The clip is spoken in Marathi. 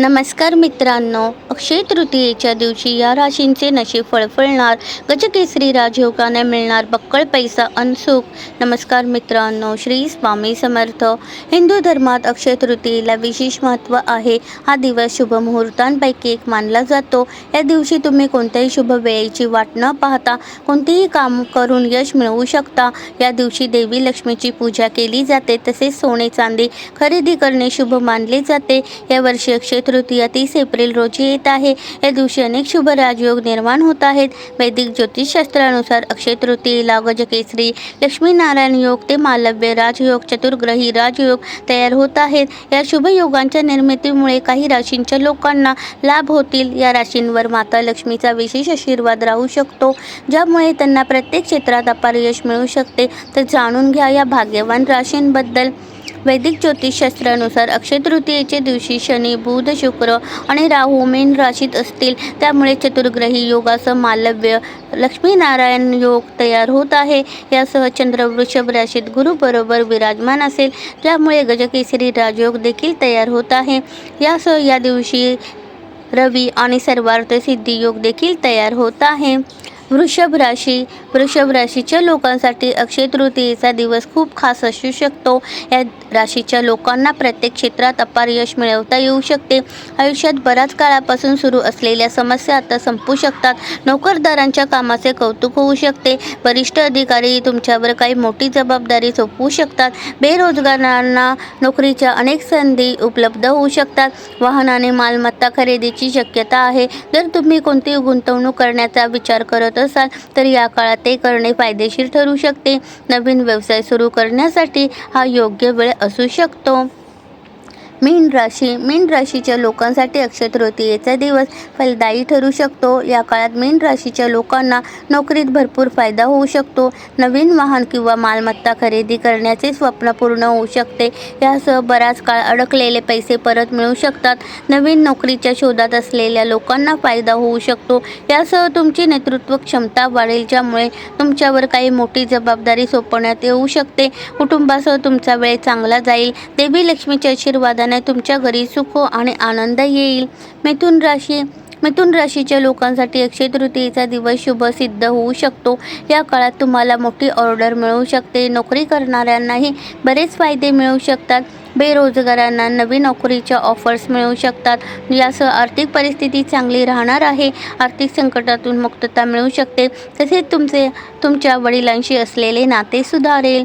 नमस्कार मित्रांनो अक्षय तृतीयेच्या दिवशी या राशींचे नशीब फळफळणार गजकेसरी राजयोगाने मिळणार बक्कळ पैसा अनसुख नमस्कार मित्रांनो श्री स्वामी समर्थ. हिंदू धर्मात अक्षय तृतीयेला विशेष महत्त्व आहे. हा दिवस शुभ मुहूर्तांपैकी एक मानला जातो. या दिवशी तुम्ही कोणत्याही शुभ वेळेची वाट न पाहता कोणतेही काम करून यश मिळवू शकता. या दिवशी देवी लक्ष्मीची पूजा केली जाते तसेच सोने चांदी खरेदी करणे शुभ मानले जाते. या वर्षी अक्षय तृतीया तीस एप्रिल रोजी येत आहे. या दिवशी अनेक शुभ राजयोग निर्माण होत आहेत. वैदिक ज्योतिषशास्त्रानुसार अक्षय तृतीयेला गजकेसरी लक्ष्मीनारायण योग ते मालव्य राजयोग चतुर्ग्रही राजयोग तयार होत आहेत. या शुभ योगांच्या निर्मितीमुळे काही राशींच्या लोकांना लाभ होतील. या राशींवर माता लक्ष्मीचा विशेष आशीर्वाद राहू शकतो ज्यामुळे त्यांना प्रत्येक क्षेत्रात अपार यश मिळू शकते. तर जाणून घ्या या भाग्यवान राशींबद्दल. वैदिक ज्योतिषशास्त्रानुसार अक्षय तृतीयेच्या दिवशी शनी बुध शुक्र आणि राहू मेन राशीत असतील. त्यामुळे चतुर्ग्रही योगासह मालव्य लक्ष्मीनारायण योग तयार होत आहे. यासह चंद्र वृषभ राशीत गुरुबरोबर विराजमान असेल. त्यामुळे गजकेसरी राजयोग देखील तयार होत आहे. यासह या दिवशी रवी आणि सर्वार्थ सिद्धी योग देखील तयार होत आहे. वृषभ राशी वृषभ राशीच्या लोकांसाठी अक्षय तृतीयेचा दिवस खूप खास असू शकतो. या राशीच्या लोकांना प्रत्येक क्षेत्रात अपार यश मिळवता येऊ शकते. आयुष्यात बऱ्याच काळापासून सुरू असलेल्या समस्या आता संपू शकतात. नोकरदारांच्या कामाचे कौतुक होऊ शकते. वरिष्ठ अधिकारी तुमच्यावर काही मोठी जबाबदारी सोपवू शकतात. बेरोजगारांना नोकरीच्या अनेक संधी उपलब्ध होऊ शकतात. वाहनाने मालमत्ता खरेदीची शक्यता आहे. जर तुम्ही कोणती गुंतवणूक करण्याचा विचार करत असाल तर या काळात ते करणे फायदेशीर ठरू शकते. नवीन व्यवसाय सुरू करण्यासाठी हा योग्य वेळ असू शकतो. मीन राशी. मीन राशीच्या लोकांसाठी अक्षय तृतीयेचा दिवस फलदायी ठरू शकतो. या काळात मीन राशीच्या लोकांना नोकरीत भरपूर फायदा होऊ शकतो. नवीन वाहन किंवा मालमत्ता खरेदी करण्याचे स्वप्न पूर्ण होऊ शकते. यासह बराच काळ अडकलेले पैसे परत मिळू शकतात. नवीन नोकरीच्या शोधात असलेल्या लोकांना फायदा होऊ शकतो. यासह तुमची नेतृत्व क्षमता वाढेल ज्यामुळे तुमच्यावर काही मोठी जबाबदारी सोपवण्यात येऊ शकते. कुटुंबासह तुमचा वेळ चांगला जाईल. देवी लक्ष्मीच्या आशीर्वादाने तुमच्या घरी सुख आणि आनंद येईल. मिथुन राशी मिथुन राशीच्या लोकांसाठी अक्षय तृतीयेचा दिवस शुभ सिद्ध होऊ शकतो. या काळात तुम्हाला मोठी ऑर्डर मिळू शकते. नोकरी करणाऱ्यांनाही बरेच फायदे मिळू शकतात. बेरोजगारांना नवीन नोकरीच्या ऑफर्स मिळू शकतात. यासह आर्थिक परिस्थिती चांगली राहणार आहे. आर्थिक संकटातून मुक्तता मिळू शकते. तसेच तुमचे तुमच्या वडिलांशी असलेले नाते सुधारेल.